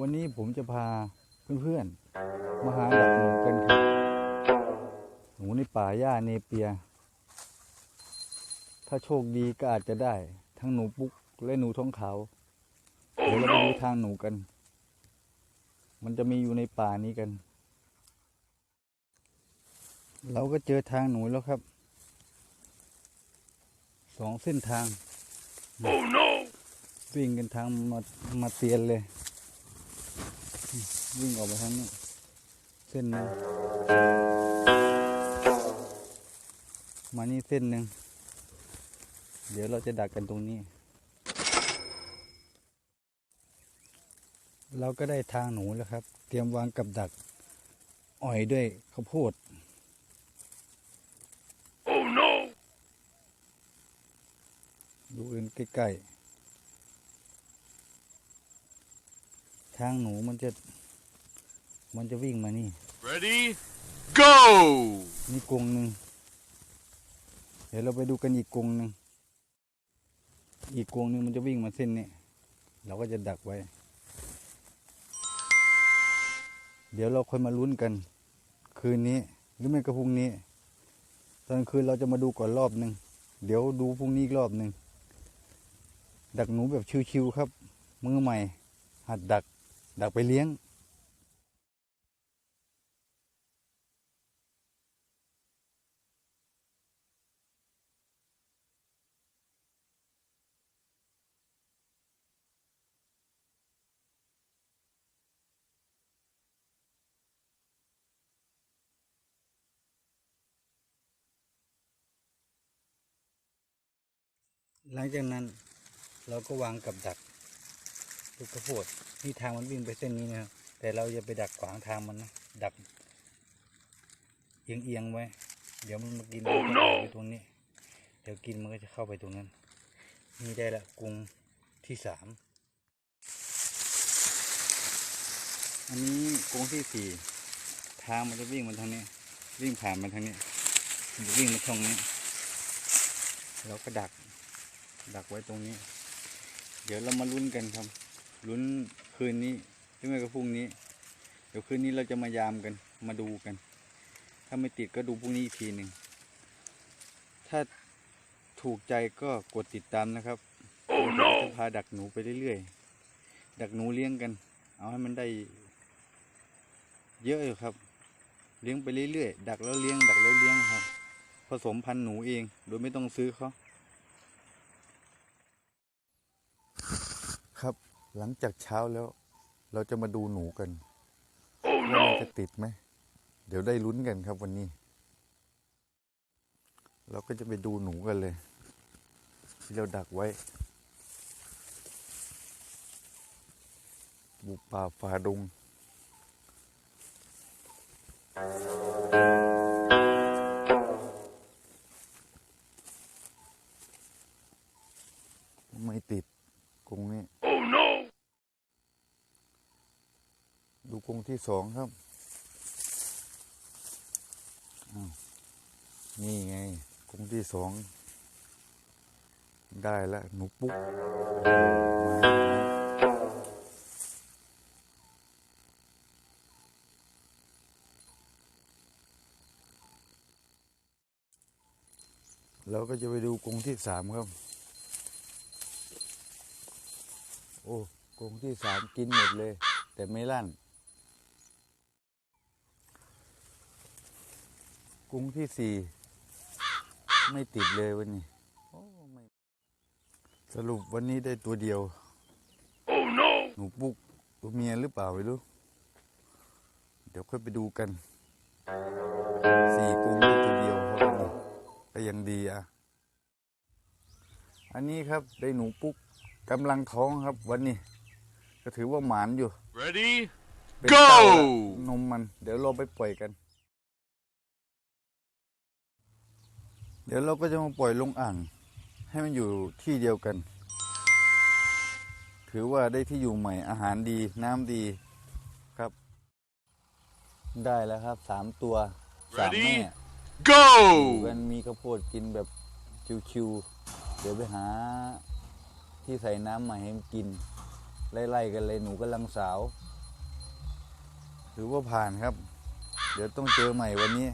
วันนี้ผมจะพาเพื่อนๆ มาหาดักหนูกันครับหนูในป่าหญ้าเนเปีย ถ้าโชคดีก็อาจจะได้ ทั้งหนูปุ๊กและหนูท้องขาวเดี๋ยวเราไปดูทางหนูกัน มันจะมีอยู่ในป่านี้กัน เราก็เจอทางหนูแล้วครับ สองเส้นทางวิ่งกันทางมามาเตียนเลย วิ่งออกไปทางนี้เส้นหนึงมานี่เส้นหนึ่งเดี๋ยวเราจะดักกันตรงนี้ เราก็ได้ทางหนูแล้วครับ เตรียมวางกับดักอ่อยด้วยข้าวโพดดูอื่นใกล้ๆ ทางหนูมันจะ มันจะวิ่งมานี่ Ready? Go! นี่กรงหนึ่งเดี๋ยวเราไปดูกันอีกกรงหนึ่งอีกกรงหนึ่งมันจะวิ่งมาเส้นนี้เราก็จะดักไว้ เดี๋ยวเราค่อยมาลุ้นกัน คืนนี้หรือไม่ก็พรุ่งนี้ ตอนคืนเราจะมาดูก่อนรอบหนึ่งเดี๋ยวดูพรุ่งนี้อีกรอบหนึ่งดักหนูแบบชิวๆครับ มือใหม่ หัดดัก ดักไปเลี้ยงหลังจากนั้นเราก็วางกับดัก ลูกข้าวโพดนี่ทางมันวิ่งไปเส้นนี้นะครับแต่เราอย่าไปดักขวางทางมันนะดักเอียงเอียงๆไว้ เดี๋ยวมันมากินมันก็ออกไปตรงนี้ เดี๋ยวกินมันก็จะเข้าไปตรงนั้น นี่ได้ละกรุงที่สามอันนี้กรงที่สี่ทางมันจะวิ่งมาทางนี้ วิ่งผ่านมาทางนี้มันจะวิ่งมาช่องนี้เราก็ดัก ดักไว้ตรงนี้ เดี๋ยวเรามาลุ้นกันครับ ลุ้นคืนนี้หรือไม่ก็พรุ่งนี้ เดี๋ยวคืนนี้เราจะมายามกัน มาดูกัน ถ้าไม่ติดก็ดูพรุ่งนี้อีกทีหนึ่ง ถ้าถูกใจก็กดติดตามนะครับผมจะพาดักหนูไปเรื่อยๆ ดักหนูเลี้ยงกัน เอาให้มันได้ เยอะอยู่ครับ เลี้ยงไปเรื่อยๆ ดักแล้วเลี้ยง ดักแล้วเลี้ยงครับ ผสมพันธุ์หนูเอง โดยไม่ต้องซื้อเขา ครับ หลังจากเช้าแล้ว เราจะมาดูหนูกันว่ามันจะติดไหม เดี๋ยวได้ลุ้นกันครับวันนี้ เราก็จะไปดูหนูกันเลย ที่เราดักไว้บุกป่าฝ่าดง ดูกรงที่สองครับอ้าวนี่ไงกรงที่สอง ได้แล้วหนูปุ๊กเราก็จะไปดูกรงที่สามครับ โอ้กรงที่สามกินหมดเลย แต่ไม่ลั่น กรงที่สี่ไม่ติดเลยวันนี้โอ้ไม่สรุปวันนี้ได้ตัวเดียว Oh no! หนูปุ๊กตัวเมียหรือเปล่าไม่รู้ เดี๋ยวค่อยไปดูกันสี่กรงได้ตัวเดียวครับวันนี้ก็ยังดีอะ อันนี้ครับได้หนูปุ๊กกำลังท้องครับ วันนี้ ก็ถือว่าหมานอยู่ Ready? เป็นเต้า Go แล้วนมมัน เดี๋ยวเราไปปล่อยกัน ดี๋ยวเราก็จะมาปล่อยลงอ่าง ให้มันอยู่ที่เดียวกัน ถือว่าได้ที่อยู่ใหม่อาหารดีน้ำดีครับ ได้แล้วครับสามตัวสาม Ready? แม่ Go! อยู่กันมีข้าวโพดกินแบบชิวๆเดี๋ยวไปหา ที่ใส่น้ำมาให้มันกิน ไล่ๆกันเลยหนูกำลังสาว ถือว่าผ่านครับ เดี๋ยวต้องเจอใหม่วันนี้